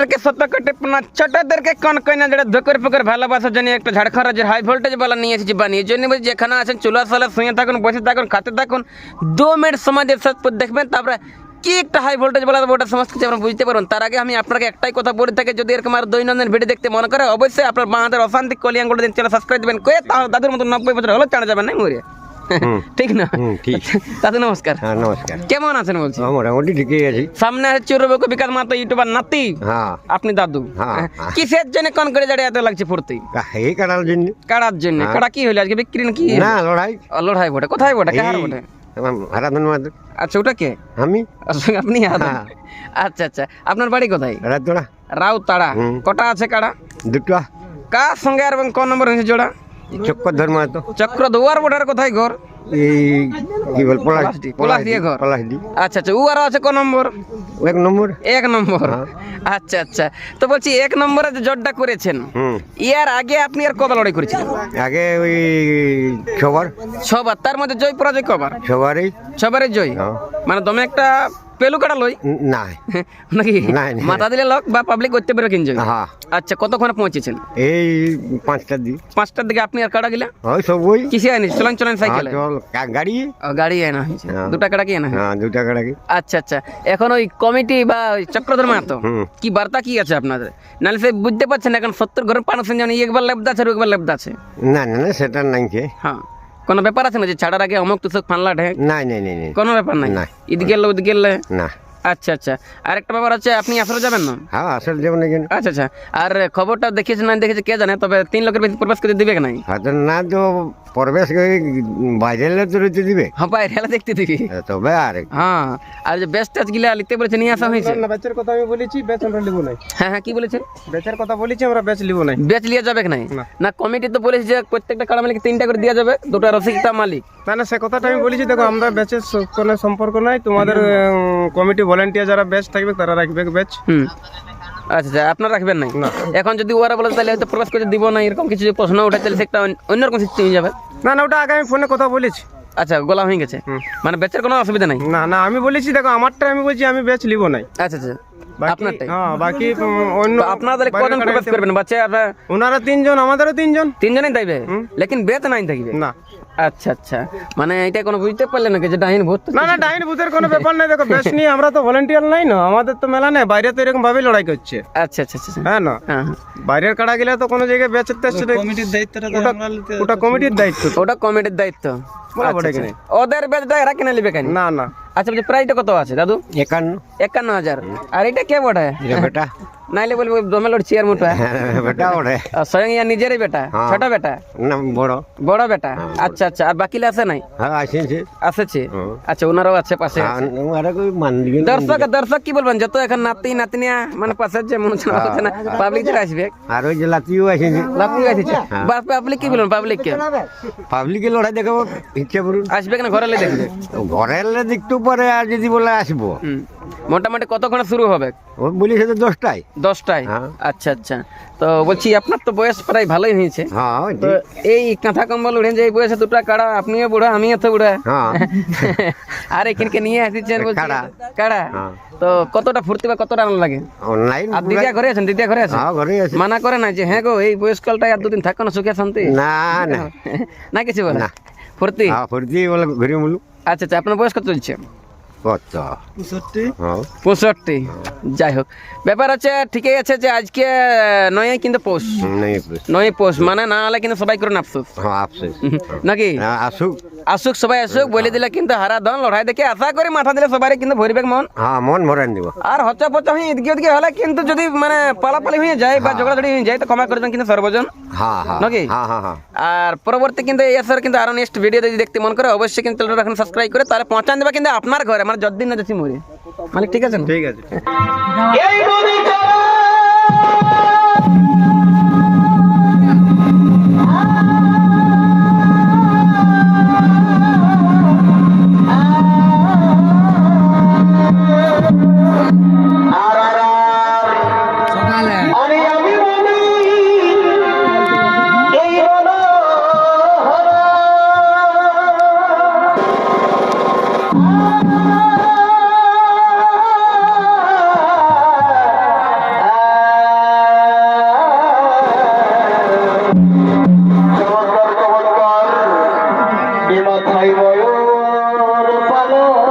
বড়দেরকে সত্য কোটি প্রণাম ছোটদেরকে কোন কইনা যেটা ধকর ফকর ভালোবাসার জন্য একটা ঝাড়খণ্ড রাজ্যের হাই ভোল্টেজ বলা নিয়ে এসেছি বানিয়ে জন্য বলছি যেখানে আছেন চুলা সালা শুয়ে থাকুন বসে থাকুন খাতে থাকুন দু মিনিট সময় দিয়ে সব দেখবেন তারপরে কি একটা হাই ভোল্টেজ বলা ওটা সমস্ত কিছু আপনারা বুঝতে পারুন তার আগে আমি আপনাকে একটাই কথা বলে থাকি যদি এরকম আর দৈনন্দিন ভিডিও দেখতে মনে করে অবশ্যই আপনার বাঁধের অশান্তি কলিয়াঙ্গুলো দিন চ্যানেল সাবস্ক্রাইব দেবেন কয়ে তাহলে দাদুর মতো নব্বই বছর হলো চাড়া যাবেন না মরে ঠিক না? ঠিক। দাদু নমস্কার। হ্যাঁ নমস্কার। কেমন আছেন বলছি? হ্যাঁ, মোটামুটি ঠিকই আছি। সামনে আছে চুরবক বিকাশ মাতো ইউটিউবার নাতি। হ্যাঁ। আপনি দাদু। হ্যাঁ, হ্যাঁ। হ্যাঁ। কিসের জন্য কোন করে জাড়ে এত লাগছে ফুর্তি? এই কাটার জন্য। কাড়ার জন্য। কাড়া কি হলো? আজকে বিক্রি না কি না লড়াই। লড়াই বটে। কোথায় বটে? এই বটে? হারাধন আচ্ছা ওটা কে? আমি? আপনি হ্যাঁ। আচ্ছা আচ্ছা। আপনার বাড়ি কোথায়? রাতোড়া রাউতাড়া কটা আছে কাড়া দুটো। কার সঙ্গে আর কোন নম্বর হয়েছে জোড়া? চক্কর ধর্ম তো চক্র দুয়ার বটার কোথায় ঘর? এই কি বল পলাশ পলাশডি, দিয়ে ঘর। পলাশদি আচ্ছা আচ্ছা ও আরও আছে কোন নম্বর? এক নম্বর। এক নম্বর। হ্যাঁ। আচ্ছা আচ্ছা। তো বলছি এক নম্বরে যে জটটা করেছেন ইয়ার আগে আপনি আর কত লড়াই করেছিলেন? আগে ওই ছবার। ছবার তার মধ্যে জয় পরাজয় কবার? ছবারই। ছবারে জয়? হ্যাঁ। মানে তুমি একটা পেলু কাটা লই? না নাকি। মাথা দিলে লোক বা পাবলিক করতে কিনজয় হ্যাঁ আচ্ছা কতক্ষণে পৌঁছেছেন? এই পাঁচটা দি পাঁচটার দিকে আপনি আর কাটা গিলা? ওই সব ওই। কিসে আনি চলেন চলেন হ্যাঁ, সাইকেলে? গাড়ি। গাড়ি আনা হয়েছে। হ্যাঁ। দুটা কাটা কি আনা? হ্যাঁ দুটা গাড়ি আচ্ছা আচ্ছা। এখন ওই কমিটি বা চক্রধর মাহাতো কি বার্তা কি আছে আপনাদের? নাহলে সে বুঝতে পারছেন এখন সত্তর ঘরের মানুষ যেমন একবার লেবদা আছে আর একবার লেবদা আছে। না না না সেটা নাই হ্যাঁ। কোনো ব্যাপার আছে না যে ছাড়ার আগে অমুক তুষক ফানলাট হ্যাঁ নাই নাই নাই নাই। কোনো ব্যাপার নাই? না। ঈদ গেলে উদ গেলে না। আচ্ছা আচ্ছা। আরেকটা ব্যাপার আছে আপনি আসলে যাবেন না? হ্যাঁ আসল যেমন কেন? আচ্ছা আচ্ছা। আর খবরটা দেখিয়েছে না দেখেছে কে জানে তবে তিন লোকের বেশি প্রবেশ করে দিবে কি নাই? হয়তো না তো প্রবেশ করে বাইরে এলে তো দিবে। হ্যাঁ বাইরে দেখতে দিবি। তবে আর হ্যাঁ আর যে বেস্ট টাচ গিলা লিখতে বলেছে নিয়ে আসা হয়েছে। না বেচের কথা আমি বলেছি বেচ আমরা লিবো নাই। হ্যাঁ হ্যাঁ কি বলেছেন বেচের কথা বলেছি আমরা বেচ লিবো নাই। বেচ লিয়ে যাবে না। না কমিটি তো বলেছে যে প্রত্যেকটা কাড়া মালিক তিনটা করে দেওয়া যাবে দুটো রসিকটা মালিক। না সে কথাটা আমি বলেছি দেখো আমরা বেচের কোনো সম্পর্ক নাই তোমাদের কমিটি ভলেন্টিয়ার যারা বেচ থাকবে তারা রাখবে বেচ হুম। আচ্ছা আচ্ছা আপনারা রাখবেন নাই? এখন যদি ওরা বলে তাহলে হয়তো প্রবেশ করে দিব না এরকম কিছু প্রশ্ন ওঠে তাহলে সেটা অন্য- অন্যরকম সিস্টেম হয়ে যাবে। না না ওটা আগে আমি ফোনে কথা বলেছি। আচ্ছা গোলা হয়ে গেছে। মানে বেচার কোনো অসুবিধা নাই? না না আমি বলেছি দেখো আমারটা আমি বলছি আমি বেচ লিবো নাই। আচ্ছা আচ্ছা বাকি আপনারটাই। হ্যাঁ বাকি অন্য তো আপনারা কজন প্রবেশ করবেন? বাচ্চা আপনারা ওনারা তিনজন আমাদেরও তিনজন। তিনজনেই থাকবে? লেকিন বেত নাই থাকবে? না। আচ্ছা আচ্ছা। মানে এটা কোনো বুঝতে পারলে নাকি যে ডাইন ভূত? না না ডাইন ভূতের কোনো ব্যাপার নাই। দেখো বেশ নিয়ে আমরা তো ভলেন্টিয়ার নাই না আমাদের তো মেলা নেই বাইরে তো এরকম ভাবে লড়াই করছে। আচ্ছা আচ্ছা আচ্ছা হ্যাঁ না? হ্যাঁ হ্যাঁ। বাইরের কাড়া গেলে তো কোনো জায়গায় বেচের কমিটির দায়িত্বটা ওটা কমিটির দায়িত্ব। ওটা কমিটির দায়িত্ব। বলা আচ্ছা, বটে আচ্ছা। ওদের বেচটা এরা কিনে নেবে কেন? না না। আচ্ছা বলছি প্রাইসটা কত আছে দাদু? একান্ন। একান্ন হাজার। আর এটা কে বটে? বেটা। নাইলে বলব দমে লড় চেয়ার মুঠা। হ্যাঁ, বেটা ওরে স্বয়ং ইয়া নিজেরই বেটা হ্যাঁ। ছোট বেটা? না বড়। বড় বেটা? আচ্ছা আচ্ছা আর বাকিলে আছে নাই? হ্যাঁ আসেছে? আসেছে আচ্ছা ওনারাও আছে পাশে দর্শক দর্শক কি বলবেন? যত এখন নাতি নাতনিয়া মানে পাশে যে মনে হচ্ছে না পাবলিক যারা আসবে। আর ওই যে লাতিও আসেছে। লাতি আসছে পাবলিক কি বলবেন? পাবলিক কে? পাবলিকে লড়াই দেখাবো ইচ্ছা করুন। আসবে কেন? ঘরে দেখবে। ঘরে দেখতেও পারে আর যদি বলে আসব। মোটামুটি কতক্ষণে শুরু হবে? ও বলিছে তো দশটায়। দশটায়? হ্যাঁ। আচ্ছা আচ্ছা। তো বলছি আপনার তো বয়স প্রায় ভালোই হয়েছে। হ্যাঁ এই কাঁথা কম্বল উঠে যে এই বয়সে দুটা কাড়া আপনিও বুড়া আমিও তো বুড়া। হ্যাঁ। আর এখানকে নিয়ে আসিছেন বলছি কাড়া। কাড়া। তো কতটা ফুর্তি বা কতটা আনন্দ লাগে? অনলাইন আর দিদিয়া ঘরে আছেন? দিদিয়া ঘরে আছেন? ঘরে মানা করে না যে হ্যাঁ গো এই বয়সকালটাই আর দুদিন থাকো না সুখে শান্তি? না না। না কিছু বলে? না। ফুর্তি? হ্যাঁ ফুর্তি বলে ঘুরে বলু আচ্ছা আচ্ছা আপনার বয়স কত চলছে? পঁয়ষট্টি। যাই হোক। ব্যাপার আছে ঠিকই আছে যে আজকে নয় কিন্তু পোষ। নয় পোষ। মানে না হলে কিন্তু সবাই করে আফসোস হ্যাঁ আফসোস। নাকি? হ্যাঁ, আসুক। আসুক সবাই আসুক বলে দিলে কিন্তু হারা ধন লড়াই দেখে আশা করি মাথা দিলে সবাই কিন্তু ভরবে মন। হ্যাঁ মন ভরান দিব। আর হচ্ছে পচা হয়ে ইদগি উদগি হলে কিন্তু যদি মানে পালাপালি হয়ে যায় বা ঝগড়াঝড়ি হয়ে যায় তো ক্ষমা করে দেন কিন্তু সর্বজন। হ্যাঁ হ্যাঁ। নাকি? হ্যাঁ হ্যাঁ হ্যাঁ। আর পরবর্তী কিন্তু এই আসার কিন্তু আরও নেক্সট ভিডিও যদি দেখতে মন করে অবশ্যই কিন্তু এখন সাবস্ক্রাইব করে তাহলে পৌঁছান দেবে কিন্তু আপনার ঘরে মানে যতদিন না যাচ্ছি মরে। মানে ঠিক আছে ঠিক আছে। মাথায় বয়র পালন